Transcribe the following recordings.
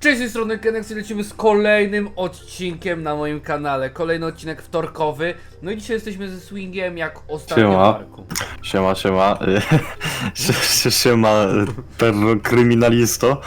Cześć, z tej strony Kenex i lecimy z kolejnym odcinkiem na moim kanale. Kolejny odcinek wtorkowy. No i dzisiaj jesteśmy ze Swingiem jak ostatnio Siema. parku. Siema, siema. Sie- sie- Siema, terrokryminalisto.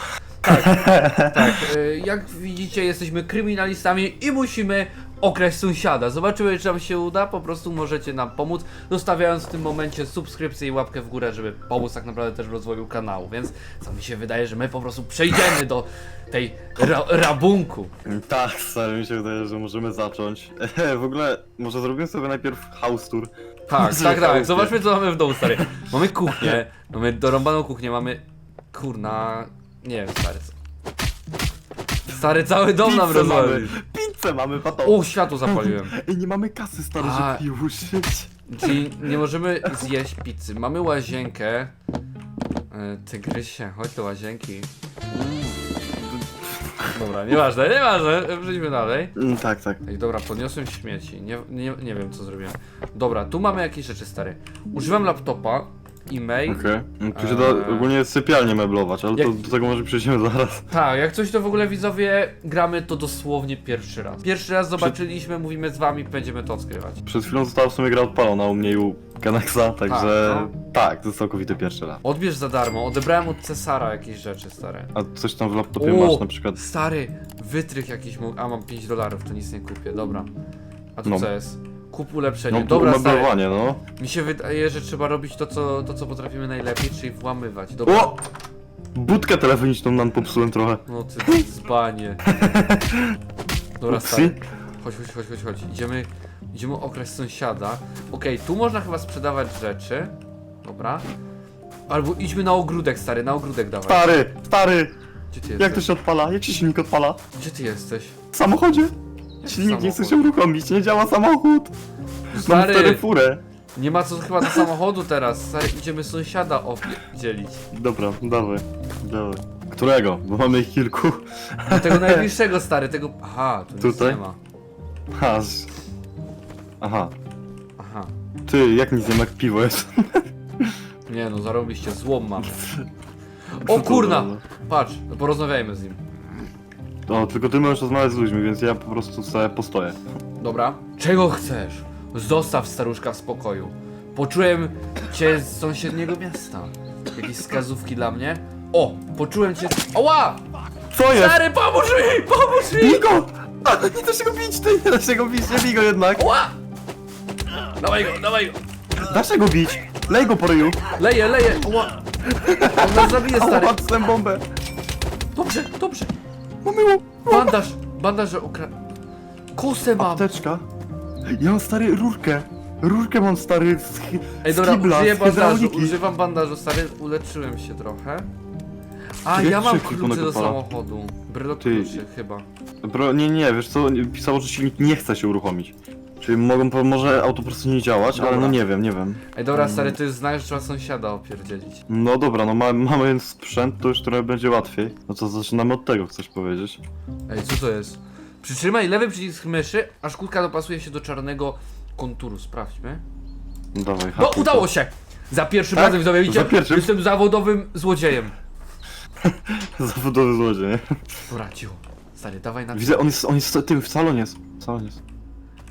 Tak, y, jak widzicie jesteśmy kryminalistami i musimy okraść sąsiada. Zobaczymy czy nam się uda, po prostu możecie nam pomóc, zostawiając w tym momencie subskrypcję i łapkę w górę, żeby pomóc tak naprawdę też w rozwoju kanału. Więc co mi się wydaje, że my po prostu przejdziemy do tej ra rabunku. Tak, stary, mi się wydaje, że możemy zacząć. W ogóle, może zrobimy sobie najpierw house tour. Tak, tak, tak. Zobaczmy co mamy w domu, stary. Mamy kuchnię, mamy dorąbaną kuchnię, mamy... Kurna... Nie wiem, stary. Stary, cały dom nam rozwalił. Pizzę mamy, pato. O, światło zapaliłem. Ej, nie mamy kasy, stary, A. żeby użyć. Czyli nie możemy zjeść pizzy. Mamy łazienkę. E, Tygrysie, chodź do łazienki. Dobra, nieważne, nieważne. Przejdźmy dalej. Mm, Tak, tak. Ej, dobra, podniosłem śmieci. Nie, nie, nie wiem, co zrobiłem. Dobra, tu mamy jakieś rzeczy, stary. Używam laptopa, e-mail. Okej. Tu się Eee. da ogólnie sypialnię meblować, ale to, Jak- do tego może przejdziemy zaraz. Tak, jak coś to w ogóle widzowie, gramy to dosłownie pierwszy raz. Pierwszy raz zobaczyliśmy, mówimy z wami, będziemy to odkrywać. Przed chwilą została w sumie gra odpalona u mnie i u Kenexa, także no. tak, to jest całkowity pierwszy raz. Odbierz za darmo, odebrałem od Cesara jakieś rzeczy, stare. A coś tam w laptopie O, masz na przykład. Stary, wytrych jakiś mógł. A mam 5 dolarów, to nic nie kupię, dobra. A tu No. co jest? Kup ulepszenie. No, dobra, stary. meblowanie, no. Mi się wydaje, że trzeba robić to co, to, co potrafimy najlepiej, czyli włamywać. Dobra. O! Budkę telefoniczną nam popsułem trochę. No ty dzbanie. Dobra, Upsi. stary. Chodź, chodź, chodź, chodź, chodź. Idziemy, idziemy okraść sąsiada. Okej, tu można chyba sprzedawać rzeczy. Dobra. Albo idźmy na ogródek, stary, na ogródek dawaj. Stary, stary! Gdzie ty Jak to jesteś? się odpala? Jak się silnik odpala? Gdzie ty jesteś? W samochodzie? Silnik nie chce się uruchomić, nie działa samochód. Mam Stary, furę. nie ma co chyba do samochodu teraz. Stary, idziemy sąsiada oddzielić. Dobra, dawaj, dawaj. Którego? Bo mamy ich kilku. Do tego najbliższego, stary, tego... Aha, tu nic Tutaj? nie ma. Ha, z... Aha. Aha. Ty, jak nic nie ma, jak piwo jest. Nie no, zarobiście, złom mamy. Co O kurna! Patrz, no porozmawiajmy z nim. O, tylko ty możesz rozmawiać z ludźmi, więc ja po prostu sobie postoję. Dobra. Czego chcesz? Zostaw staruszka w spokoju. Poczułem cię z sąsiedniego miasta. Jakieś wskazówki dla mnie? O, poczułem cię... Oła! Co jest? Stary, pomóż mi! Pomóż mi! Bij go! A, nie da się go bić, ty nie da się go bić, nie bij go jednak. Oła! Dawaj go, dawaj go! Da się go bić. Lej go po ryju. Leję, leję! Oła! On nas zabije, stary. Tę bombę. Dobrze, dobrze. Mamy Bandaż, bandaż, że okra... Kosę mam. Apteczka. Ja mam stary rurkę. Rurkę mam stary z, hy- Ej, z dobra, kibla, użyję z bandażu, hydrauliki. używam bandażu, stary, uleczyłem się trochę. A, ja mam szybko klucze do samochodu. Brylok Ty- kluczy, chyba. Bro, nie, nie, wiesz co, pisało, że silnik nie chce się uruchomić. Czyli mogą, po- może auto po prostu nie działać, ale Dobra. no nie wiem, nie wiem. Ej, dobra, stary, to znak, że trzeba sąsiada opierdzielić. No dobra, no ma, mamy więc sprzęt, to już trochę będzie łatwiej. No to zaczynamy od tego, chcesz powiedzieć? Ej, co to jest? Przytrzymaj lewy przycisk myszy, aż kulka dopasuje się do czarnego konturu. Sprawdźmy. Dawaj, No, hakuj udało to. się! Za pierwszym Tak? razem, widzowie, widzicie? Za pierwszym? Jestem zawodowym złodziejem. Zawodowy złodziej, nie? Dobra, cicho. Stary, dawaj na Widzę, on jest, on jest, tym, w salonie jest. W salonie jest.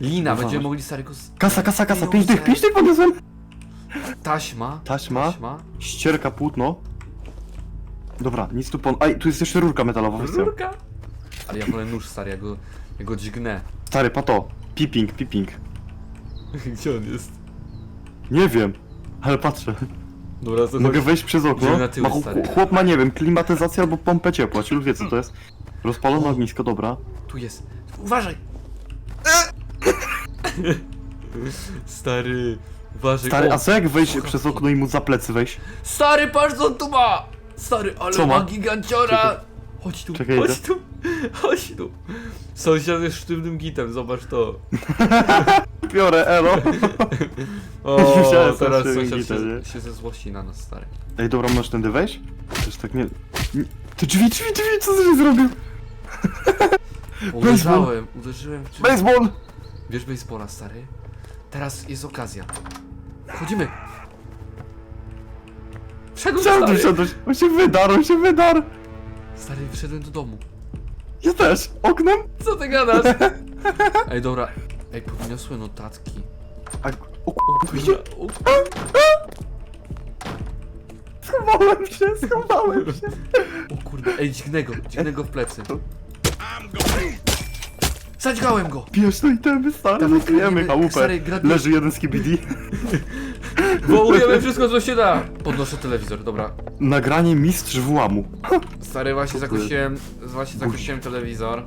Lina, będziemy mogli starego... z- Kasa, kasa, kasa, pięć tych, pięć tych podniosłem! Taśma. Taśma, Taśma. ścierka, płótno. Dobra, nic tu pon... Aj, tu jest jeszcze rurka metalowa, weź ją. Rurka. Ale ja wolę nóż, stary, ja go, ja go dźgnę. Stary, pato. Piping, piping. Gdzie on jest? Nie wiem, ale patrzę. Dobra, to Mogę wejść przez okno. Idziemy na tył, ma, chłop- stary. chłop ma, nie wiem, klimatyzację albo pompę ciepła. Ciul wie co to jest. Rozpalone ognisko, dobra. Tu jest. Uważaj! Stary, uważaj. Stary, o, a co jak wejść przez okno i mu za plecy wejść? Stary, patrz co on tu ma! Stary, ale Co ma ma? giganciora! Chodź tu, Czekaj, chodź idę. tu, chodź tu. Sąsiad jest sztywnym gitem, zobacz to. Biorę, elo. O, Musiałem teraz sam sąsiad gita, się, nie? się ze złości na nas, stary. Ej, dobra, możesz tędy wejść? Też tak nie... nie- Ty drzwi, drzwi, drzwi, co ty zrobił? Uderzałem, uderzyłem w drzwi. Baseball! Bierz baseballa, stary. Teraz jest okazja. Wchodzimy. Wszedł, Chciałem tu stary. On się wydarł, on się wydarł. Stary, wszedłem do domu. Ja też! Oknem? Co ty gadasz? Ej, dobra. Ej, podniosły notatki. A, o O kurwa, kurwa, o schowałem się, schowałem się. O kurde, ej, dźgnę go, dźgnę go w plecy. Zadźgałem go! Bierz to itemy, stary, Dawaj, chałupę. stary, Leży jeden z KBD. Wołujemy wszystko, co się da! Podnoszę telewizor, dobra. Nagranie mistrz włamu. Stary, właśnie zakosiłem, właśnie zakosiłem telewizor.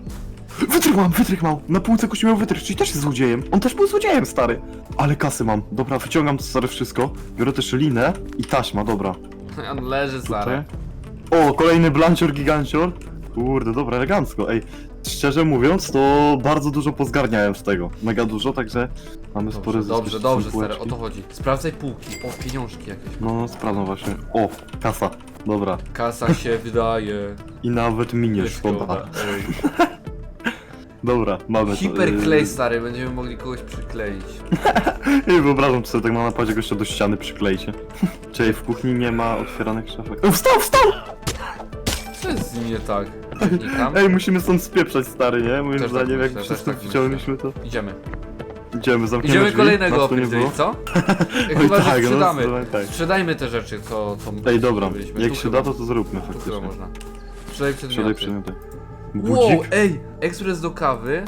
Wytrych mam, wytrych mam. Na półce kości miał wytrych, czyli też jest złodziejem. On też był złodziejem, stary. Ale kasy mam. Dobra, wyciągam stary wszystko. Biorę też linę i taśma, dobra. On leży, stary. O, kolejny blancior gigancior. Kurde, dobra, elegancko. Ej, szczerze mówiąc, to bardzo dużo pozgarniałem z tego. Mega dużo, także mamy spory zysk. dobrze, dobrze, stary, o to chodzi. Sprawdzaj półki, o, pieniążki jakieś. No, sprawdzam właśnie. O, kasa. Dobra. Kasa się wydaje. I nawet mi nie szkoda. Ej. Dobra, mamy to. Hiperklej, stary, będziemy mogli kogoś przykleić. I wyobrażam sobie tak na napadzie go jeszcze do ściany przyklejcie. Czyli w kuchni nie ma otwieranych szafek. Wstał, wstał! Co jest z nim nie tak? Wnikam. Ej, musimy stąd spieprzać, stary, nie? Moim Też tak zdaniem, jak myślę, przez też to tak to... Idziemy. Idziemy, zamkniemy Idziemy drzwi. kolejnego Nas tu nie było. opierdzielić, co? Chyba, że tak, no, sprzedamy. zdecydowanie tak. Sprzedajmy te rzeczy, co... co Ej, dobra, zrobiliśmy. jak Tu się chyba- da, to to zróbmy Tu chyba faktycznie. można. Sprzedaj Sprzedaj przedmioty. przedmioty. Wow, Budzik, ej! Ekspres do kawy,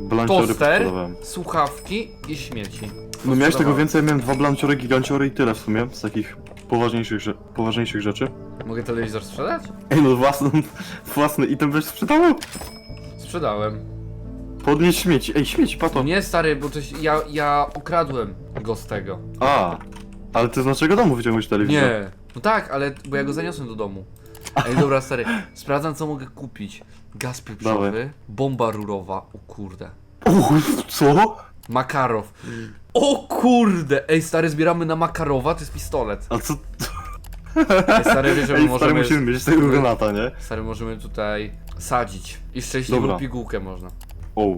blanciory toster, słuchawki i śmieci. No miałeś tego więcej, ja miałem dwa blanciory, giganciory i tyle w sumie, z takich poważniejszych, rze- poważniejszych rzeczy. Mogę telewizor sprzedać? Ej, no własny, własny item byś sprzedawał? Sprzedałem. Podnieś śmieci, ej, śmieci, pato. Nie stary, bo coś, ja, ja ukradłem go z tego. A, ale ty z naszego domu wyciągnąłeś telewizor. Nie. No tak, ale bo ja go zaniosłem do domu. Ej, dobra, stary, sprawdzam co mogę kupić. Gaz pieprzowy, Dawaj. bomba rurowa, o kurde. Uff, co? Makarow. O kurde! Ej, stary, zbieramy na Makarowa, to jest pistolet. A co? Ej, stary, wiesz, że my Ej, stary, możemy... musimy mieć tego granata, nie? Stary, możemy tutaj sadzić. I szczęśliwą Dobra. pigułkę można. O,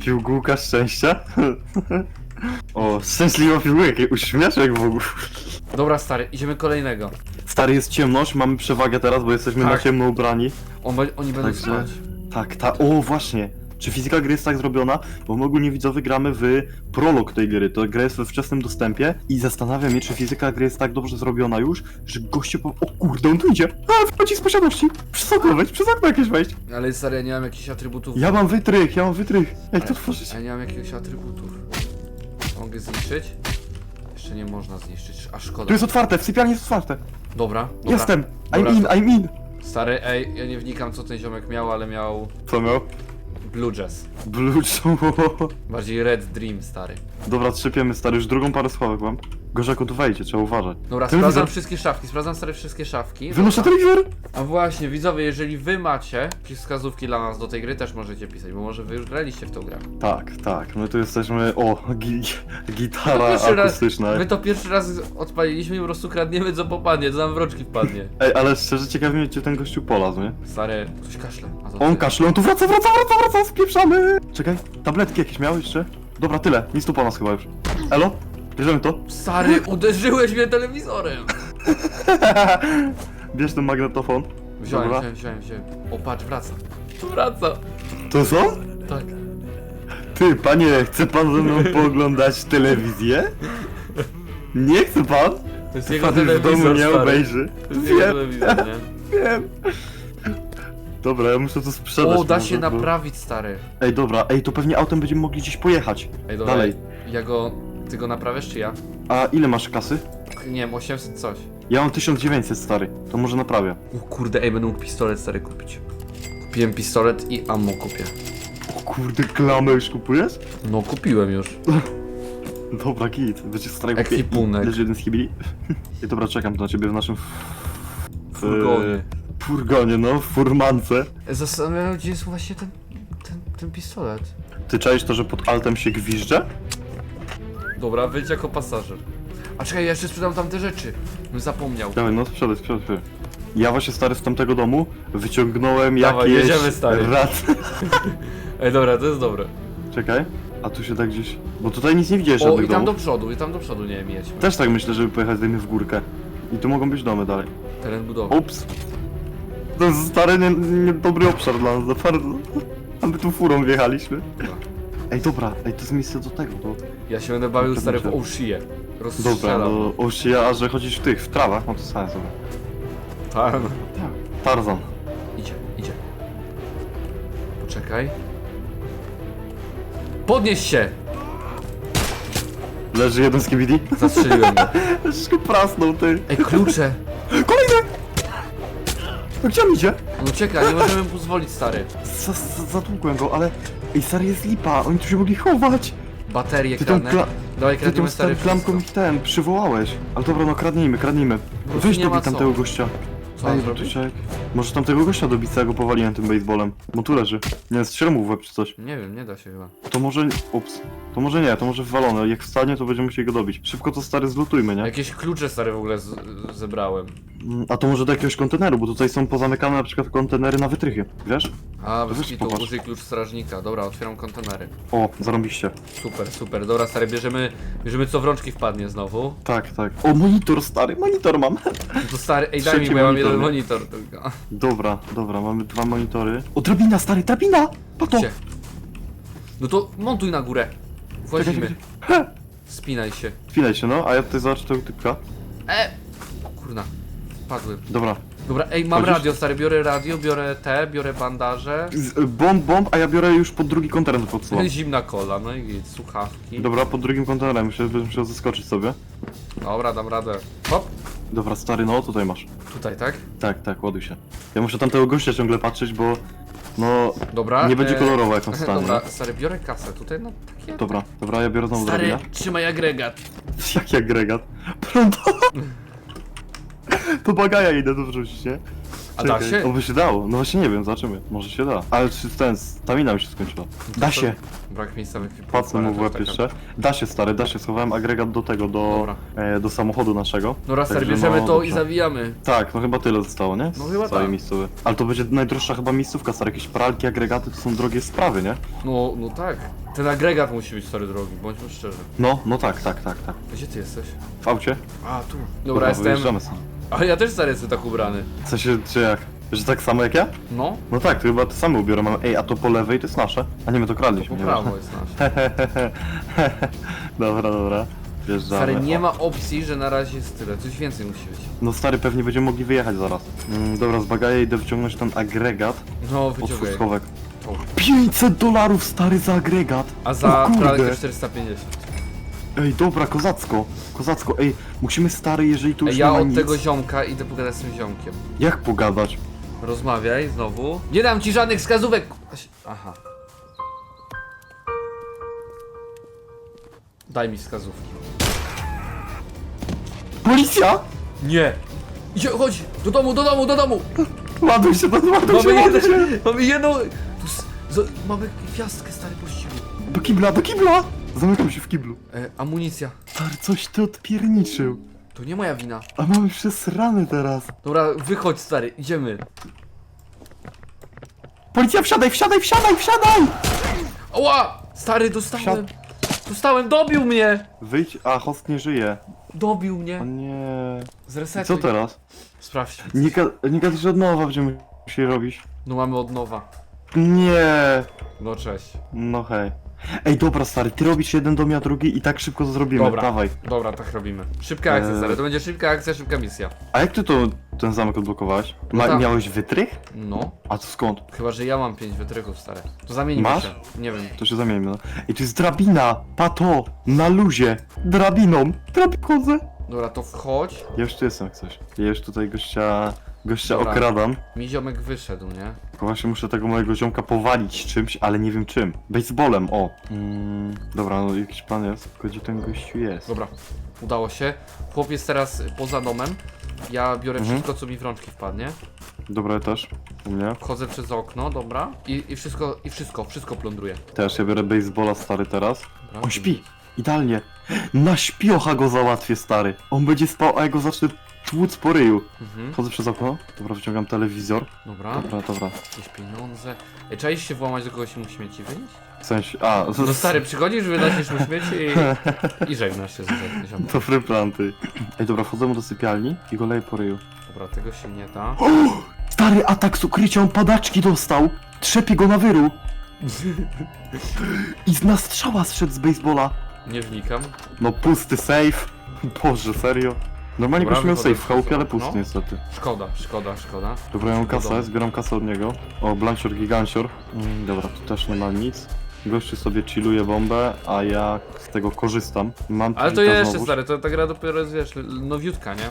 piłgółka szczęścia? o, szczęśliwa jaki uśmieszek w ogóle. Dobra, stary, idziemy kolejnego. Stary, jest ciemność, mamy przewagę teraz, bo jesteśmy Tak. na ciemno ubrani. On, be- oni będą Także- spać. Tak, ta, o właśnie. Czy fizyka gry jest tak zrobiona? Bo my ogólnie widzowie gramy w prolog tej gry. To gra jest we wczesnym dostępie i zastanawiam się, czy fizyka gry jest tak dobrze zrobiona już, że goście po... O kurde, on tu idzie! A, wchodzi z posiadłości! Przez okno wejść, przez okno jakieś wejść! Ale stary, ja nie mam jakichś atrybutów. Ja mam wytrych, ja mam wytrych! Jak to tworzyć? Ja nie mam jakichś atrybutów. Mogę zniszczyć? Jeszcze nie można zniszczyć, a szkoda. Tu jest otwarte, w sypialni jest otwarte! Dobra, dobra. Jestem! I'm Dobra. in, I'm in! Stary, ej, ja nie wnikam co ten ziomek miał, ale miał Co miał? Blue Jazz. Blue Bardziej Red Dream, stary. Dobra, trzepiemy stary, już drugą parę sławek mam. Gorzej jak tu wejdzie, trzeba uważać. Dobra, Telewizor. sprawdzam wszystkie szafki, sprawdzam stare wszystkie szafki. Wynoszę Dobra. telewizor! A właśnie, widzowie, jeżeli wy macie jakieś wskazówki dla nas do tej gry, też możecie pisać, bo może wy już graliście w tą grę. Tak, tak, my tu jesteśmy, o, gi gitara Pierwszy raz- akustyczna. My to pierwszy raz odpaliliśmy i po prostu kradniemy co popadnie, co nam w rączki wpadnie. Ej, ale szczerze ciekawi mnie, gdzie ten gościu polazł, nie? Stary, ktoś kaszle. A to On ty. kaszle, on tu wraca, wraca, wraca, wraca, spieprzamy! Czekaj, tabletki jakieś miał jeszcze? Dobra, tyle, nic tu po nas chyba już. Elo? Bierzemy to? Stary, uderzyłeś mnie telewizorem! Bierz ten magnetofon. Wziąłem, Dobra. wziąłem, wziąłem, wziąłem. O, patrz, wraca. Wraca. To co? Tak. Ty, panie, chce pan ze mną pooglądać telewizję? Nie chce pan? To jest jego Pan już w telewizor, domu nie stary. obejrzy. To jest jego Wiem, telewizor, nie? wiem. Dobra, ja muszę to sprzedać. O, da może, się bo- naprawić, stary. Ej, dobra, ej, to pewnie autem będziemy mogli gdzieś pojechać. Ej, dobra. Dalej. Ja go... Ty go naprawiasz, czy ja? A ile masz kasy? Nie wiem, 800 coś. Ja mam 1900 stary, to może naprawię. O kurde, ej, będę mógł pistolet stary kupić. Kupiłem pistolet i ammo kupię. O kurde, klamę już kupujesz? No, kupiłem już. Dobra, git, będzie stary kupię. Ekwipunek. Leży jeden z kibili. I dobra, czekam tu na ciebie w naszym... w- Furgonie. Furgonie, no, w furmance. Zastanawiam się, gdzie jest właśnie ten, ten, ten pistolet. Ty czaisz to, że pod altem się gwizdże? Dobra, wyjdź jako pasażer. A czekaj, ja jeszcze sprzedam tamte rzeczy. Bym zapomniał. Dawaj, no sprzedaj, sprzedaj. Ja właśnie stary z tamtego domu wyciągnąłem Dawaj, jakieś... jedziemy, stary. Rat... Ej, dobra, to jest dobre. Czekaj, a tu się tak gdzieś... Bo tutaj nic nie widziałeś O, żadnych i tam do domów. przodu, i tam do przodu, nie wiem, jedźmy. Też tak myślę, żeby pojechać z w górkę. I tu mogą być domy dalej. Teren budowy. Ups. To jest stary, nie, nie obszar dla nas, za bardzo. A my tu furą wjechaliśmy. Dobra. Ej, dobra, ej, to jest miejsce do tego, do... Ja się będę bawił stary w. Oshie. Dobra, Rozstrzelam. do Oshia, a że chodzisz w tych, w trawach, no to sam sobie. Tak. Tak. Tarzan. Idzie, idzie. Poczekaj. Podnieś się! Leży jeden z KBD. Zastrzeliłem go. Wszystko prasnął, ty. Ej, klucze! Kolejny! No gdzie on idzie? On ucieka, nie możemy mu pozwolić, stary. Za- za- Zatłukłem go, ale... Ej, stary, jest lipa, oni tu się mogli chować. Baterie Ty tą, kradnę. kla... Dawaj, Ty tą kradniemy stary stary klamką ich ten, przywołałeś. Ale dobra, no kradnijmy, kradnijmy. prostu Weź nie ma dobij co. tamtego gościa. Co Ej, zrobi? Tusiek. Może tamtego gościa dobić, co ja go powaliłem tym baseballem. Bo tu leży. Nie, strzel mu w łeb czy coś. Nie wiem, nie da się chyba. To może... Ups. To może nie, to może wywalone. Jak wstanie, to będziemy musieli go dobić. Szybko to stary zlutujmy, nie? Jakieś klucze stary w ogóle z, zebrałem. Mm, A to może do jakiegoś konteneru, bo tutaj są pozamykane na przykład kontenery na wytrychy. Wiesz? A, weź bez kitu, popatrz. użyj klucz strażnika. Dobra, otwieram kontenery. O, zarąbiście. Super, super. Dobra, stary, bierzemy, bierzemy co w rączki wpadnie znowu. Tak, tak. O, monitor stary, monitor mam. No to stary, ej daj mi, bo ja mam monitor, nie? monitor tylko. Dobra, dobra, mamy dwa monitory. O, drabina stary, drabina! Pato! Gdzie? No to montuj na górę. Włazimy. He! Spinaj się. Chwilę się, no, a ja tutaj zobaczę tego typka. E! Kurna. Padłem. Dobra. Dobra, ej, mam Chodzisz? radio, stary, biorę radio, biorę te, biorę bandaże. Z, y, bomb, bomb, a ja biorę już pod drugi kontener podsuwam. Zimna kola, no i słuchawki. Dobra, pod drugim kontenerem, że będę musiał zaskoczyć sobie. Dobra, dam radę. Hop, Dobra, stary, no, tutaj masz. tutaj, tak? Tak, tak, ładuj się. Ja muszę tamtego gościa ciągle patrzeć, bo... No... Dobra. Nie będzie e, kolorowo, jak on stanie. Dobra, stary, biorę kasę, tutaj no takie... Dobra, dobra, ja biorę znowu Stary, drabinę. trzymaj agregat. Jaki agregat? Prąd. To bagaja idę tu wrzucić, nie? A da Czekaj, się? O, by się dało. No właśnie nie wiem, zobaczymy. Może się da. Ale czy ten, stamina mi się skończyła. Da się. Brak miejsca w ekwipunku. Płacę mu w to łeb taka- jeszcze. Da się, stary, da się. Schowałem agregat do tego, do, Dobra. e, do samochodu naszego. Dobra, stary, Także bierzemy no, to i dobrze. zawijamy. Tak, no chyba tyle zostało, nie? No chyba Całej tak. miejscowy. Ale to będzie najdroższa chyba miejscówka, stary. Jakieś pralki, agregaty to są drogie sprawy, nie? No, no tak. Ten agregat musi być stary drogi, bądźmy szczerzy. No, no tak, tak, tak, tak. Gdzie ty jesteś? W aucie? A, tu. Dobra, Dobra, jestem. wyjeżdżamy stąd. Ale ja też stary jestem tak ubrany. W sensie, czy jak? Że tak samo jak ja? No, No tak, to chyba to samo ubiorę. Mam, ej, a to po lewej to jest nasze. A nie, my to po kradliśmy. prawo jest nasz. dobra, dobra. Wjeżdżamy. Stary, nie ma opcji, że na razie jest tyle. Coś więcej musi być. No stary, pewnie będziemy mogli wyjechać zaraz. Mm, dobra, z bagaja idę wyciągnąć ten agregat. No, Otwórz wyciągaj. schowek. To. 500 dolarów stary za agregat! A za o kurde. pralkę 450. Ej, dobra, kozacko. Kozacko, ej, musimy stary, jeżeli tu już Ej, nie ja ma od nic. tego ziomka idę pogadać z tym ziomkiem. Jak pogadać? Rozmawiaj znowu. Nie dam ci żadnych wskazówek! Aha. Daj mi wskazówki. Policja! Nie! Idzie, chodź! Do domu, do domu, do domu! Ładuj się, to ładuj się, Mamy ładuj się! jeden, mamy jedną... Tu s- z, mamy gwiazdkę stary pościgu. Do kibla, do kibla! Zamykam się w kiblu. E, amunicja. Stary, coś ty odpierniczył. To nie moja wina. A mamy przesrany teraz. Dobra, wychodź stary, idziemy. Policja, wsiadaj, wsiadaj, wsiadaj, wsiadaj! Oła! Stary, dostałem. Dostałem, dobił mnie! Wyjdź, a host nie żyje. Dobił O mnie. nie. I Zresetuj. co teraz? Sprawdź. Nie, ga nie gadaj, że od nowa będziemy musieli robić. No mamy od nowa. Nie. No cześć. No hej. Ej, dobra stary, ty robisz jeden dom, ja drugi i tak szybko to zrobimy, Dobra. dawaj. Dobra, tak robimy. Szybka akcja, Eee. stary. To będzie szybka akcja, szybka misja. A jak ty to, ten zamek odblokowałeś? No Ma, tam. miałeś wytrych? No. A to skąd? Chyba, że ja mam pięć wytrychów, stary. To zamienimy Masz? się. Nie wiem. To się zamienimy, no. I tu jest drabina, pato, na luzie, drabiną, drabin chodzę. Dobra, to wchodź. Ja już tu jestem jak coś. Ja już tutaj gościa, gościa Dobra. okradam. Mi ziomek wyszedł, nie? Tylko właśnie muszę tego mojego ziomka powalić czymś, ale nie wiem czym. Baseballem, o. Mm, dobra, no jakiś plan jest, tylko gdzie ten gościu jest? Dobra, udało się. Chłop jest teraz poza domem. Ja biorę Mhm. wszystko, co mi w rączki wpadnie. Dobra, ja też, u mnie. Wchodzę przez okno, dobra. I, i wszystko, i wszystko, wszystko plądruję. Też, ja biorę baseballa stary teraz. Dobra. On śpi, idealnie. Na śpiocha go załatwię, stary. On będzie spał, a ja go zacznę tłuc po ryju. Mhm, Wchodzę przez okno, dobra, wyciągam telewizor. dobra. Dobra, dobra. Jakieś pieniądze. Ej, czaisz się włamać do kogoś i mu śmieci wynieść? W sensie, a, No stary, przychodzisz, wynosisz mu śmieci i, i żegnasz się z ziomkiem. Dobry plan, ty. Ej, dobra, wchodzę mu do sypialni i go leję po ryju. Dobra, tego się nie da. Stary atak z ukrycia, on padaczki dostał. Trzepie go na wyru. I z nastrzała zszedł z baseballa. Nie wnikam. No pusty safe. Boże, serio. Normalnie Dobra, gość miał wychodzę safe w chałupie, ale z- pusty no. niestety. Szkoda, szkoda, szkoda. Dobra, ja mam kasę, zbieram kasę od niego. O, Blancior, Gigancior. Mm, dobra, tu też nie ma nic. Gościu sobie chilluje bombę, a ja z tego korzystam. Mam Ale to pizza jeszcze stary, to ta gra dopiero jest, wiesz, nowiutka, nie?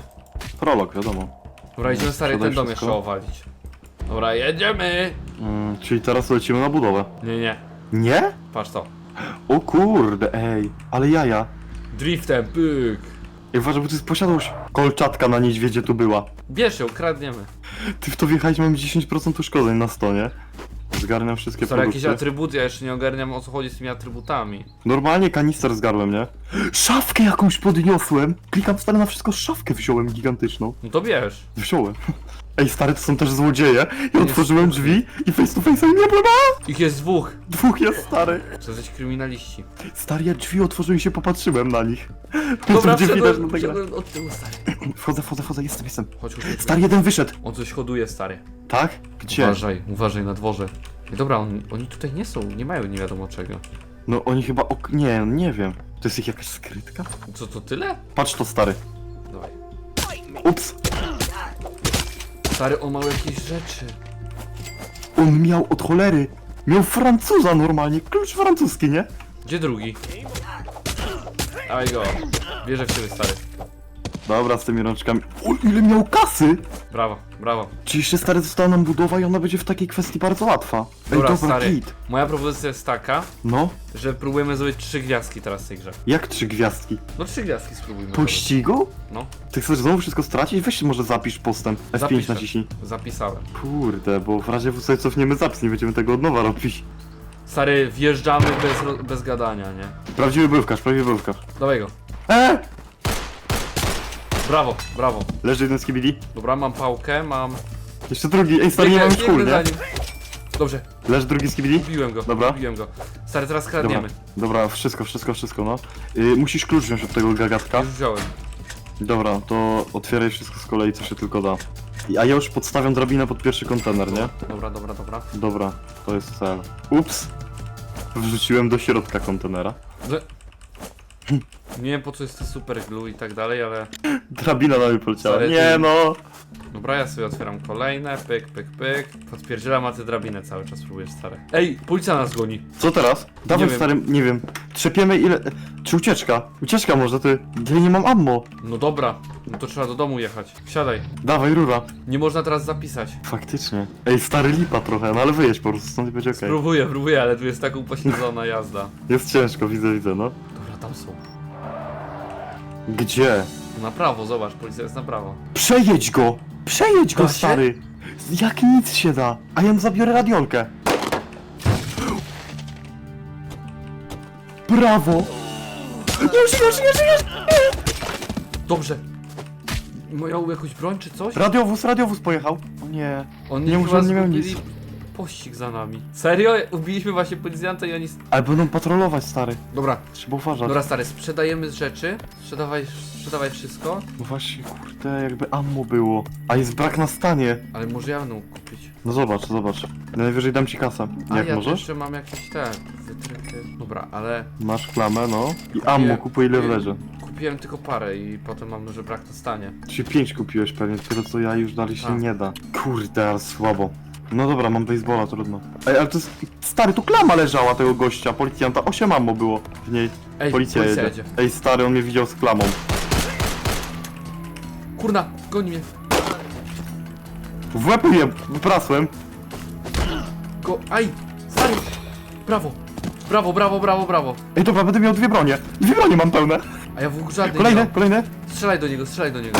Prolog, wiadomo. Dobra, idziemy stary Sprzedaj ten dom wszystko. jeszcze owalić. Dobra, jedziemy! Mm, czyli teraz lecimy na budowę. Nie, nie, Nie? patrz to. O kurde, ej, ale jaja. Driftem, pyk! Ej, uważaj, bo to jest posiadłość. Kolczatka na niedźwiedzie tu była. Bierz ją, kradniemy. Ty w to wjechałeś, mam 10% uszkodzeń na stonie. Zgarniam wszystkie jakieś produkty. atrybuty, ja jeszcze nie ogarniam o co chodzi z tymi atrybutami. Normalnie kanister zgarłem, nie? Szafkę jakąś podniosłem. Klikam stary na wszystko, szafkę wziąłem gigantyczną. No to bierz. Wziąłem. Ej, stary, to są też złodzieje. I otworzyłem drzwi i face to face nie byłem. Ich jest dwóch. Dwóch jest, stary. To jesteś kryminaliści. Stary, ja drzwi otworzyłem i się popatrzyłem na nich. Dobra, Będzie widać na wszedłem od tyłu, stary. Wchodzę, wchodzę, wchodzę, jestem, jestem. Chodź, chodź, chodź. Stary, jeden wyszedł. On coś hoduje, stary. Tak? Gdzie? Uważaj, uważaj na dworze. Ej, dobra, on, oni tutaj nie są, nie mają nie wiadomo czego. No oni chyba ok... Nie, nie wiem. To jest ich jakaś skrytka? Co, to tyle? Patrz to, stary. Dawaj. Ups. Stary, on ma jakieś rzeczy. On miał od cholery. Miał Francuza normalnie. Klucz francuski, nie? Gdzie drugi? Dawaj go. Bierze w ciebie, stary. Dobra, z tymi rączkami. O, ile miał kasy! Brawo, brawo. Czy jeszcze stary została nam budowa i ona będzie w takiej kwestii bardzo łatwa. Ej, Dobra, stary. git. Moja propozycja jest taka, No, że próbujemy zrobić trzy gwiazdki teraz w tej grze. jak trzy gwiazdki? No trzy gwiazdki spróbujmy. zrobić. Pościgu? No, Ty chcesz znowu wszystko stracić? Weź może zapisz postęp. F5 Zapiszę. naciśnij. zapisałem. Kurde, bo w razie w sobie cofniemy zapis, nie będziemy tego od nowa robić. Stary, wjeżdżamy bez, ro- bez gadania, nie? Prawdziwy bywkarz, prawdziwy bywkarz. Dawaj go. Eee! Brawo, brawo. Leży jeden z kibili. Dobra, mam pałkę, mam... Jeszcze drugi. Ej, stary, nie mam już biegnę kul, za nie? nim. Dobrze, Leży drugi z kibili. ubiłem go, Dobra. ubiłem go. Stary, teraz Dobra, kradniemy. dobra, wszystko, wszystko, wszystko, no. Yy, musisz klucz wziąć od tego gagatka. Już wziąłem. Dobra, to otwieraj wszystko z kolei, co się tylko da. I- A ja już podstawiam drabinę pod pierwszy kontener, nie? Dobra, dobra, dobra. Dobra, to jest cel. Ups! Wrzuciłem do środka kontenera. Że- Nie wiem po co jest to super glue i tak dalej, ale... Drabina na mnie poleciała. Stary, Nie no! Dobra, ja sobie otwieram kolejne, pyk, pyk, pyk. Podpierdzielam, a ty drabinę cały czas próbujesz, stary. Ej, policja nas goni. Co teraz? Dawaj wiem. stary, nie wiem. Trzepiemy ile... Czy ucieczka? Ucieczka może, ty. Ja nie mam ammo. No dobra, no to trzeba do domu jechać. Wsiadaj. Dawaj, rura. Nie można teraz zapisać. Faktycznie. Ej, stary lipa trochę, no ale wyjedź po prostu, stąd i będzie okej. Próbuję, próbuję, ale tu jest tak upośledzona jazda. Jest ciężko, widzę, widzę, no. Dobra, tam są. Gdzie? Na prawo, zobacz, policja jest na prawo. Przejedź go! Przejedź go, Da się? stary! Jak nic się da! A ja zabiorę radiolkę. Brawo! Już, już, już, już! Dobrze. Mają jakąś broń czy coś? Radiowóz, radiowóz pojechał. O nie. Oni Nie chyba muszę, nie miał nic. Pościg za nami. Serio? Ubiliśmy właśnie policjanta i oni... Ale będą patrolować, stary. Dobra, Trzeba uważać. dobra stary, sprzedajemy rzeczy. Sprzedawaj, sprzedawaj wszystko. No właśnie, kurde, jakby ammo było. A jest brak na stanie. Ale może ja będę mógł kupić. No zobacz, zobacz. Najwyżej dam ci kasę. A Jak ja możesz? jeszcze mam jakieś te wytrychy. Dobra, ale Masz klamę, no. I ammo kupuj ile wlezie. kupiłem tylko parę i potem mam że brak na stanie. Czy pięć kupiłeś pewnie, tyle co ja już dalej się Tak. nie da. Kurde, ale słabo. No dobra, mam baseballa, trudno. Ej, ale to jest... Stary, tu klama leżała tego gościa, policjanta. Osiem ammo było w niej. Ej, Policja, jedzie. Ej, stary, on mnie widział z klamą. Kurna, goni mnie. W łeb wyprasłem. Go, aj, stary. Brawo. Brawo, brawo, brawo, brawo. Ej, dobra, będę miał dwie bronie. Dwie bronie mam pełne. A ja w ogóle żadnej Kolejne, nie mam. kolejne. Strzelaj do niego, strzelaj do niego.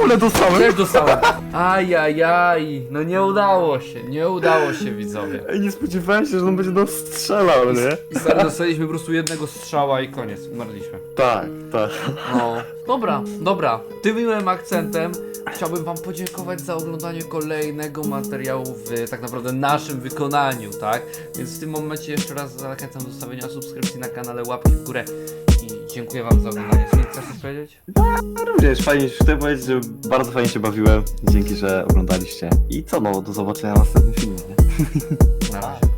Kule dostałem. Też dostałem. Ajajaj, no nie udało się, nie udało się widzowie. Ej, nie spodziewałem się, że on będzie nas strzelał, nie? I stary, dostaliśmy po prostu jednego strzała i koniec, umarliśmy. Tak, tak. No. Dobra, dobra. Tym miłym akcentem chciałbym wam podziękować za oglądanie kolejnego materiału w tak naprawdę naszym wykonaniu, tak? Więc w tym momencie jeszcze raz zachęcam do zostawienia subskrypcji na kanale, łapki w górę dziękuję wam za oglądanie. Co chcesz coś powiedzieć? Również fajnie, chcę powiedzieć, że bardzo fajnie się bawiłem. Dzięki, że oglądaliście. I co no, do zobaczenia w następnym filmie. nie? Na razie.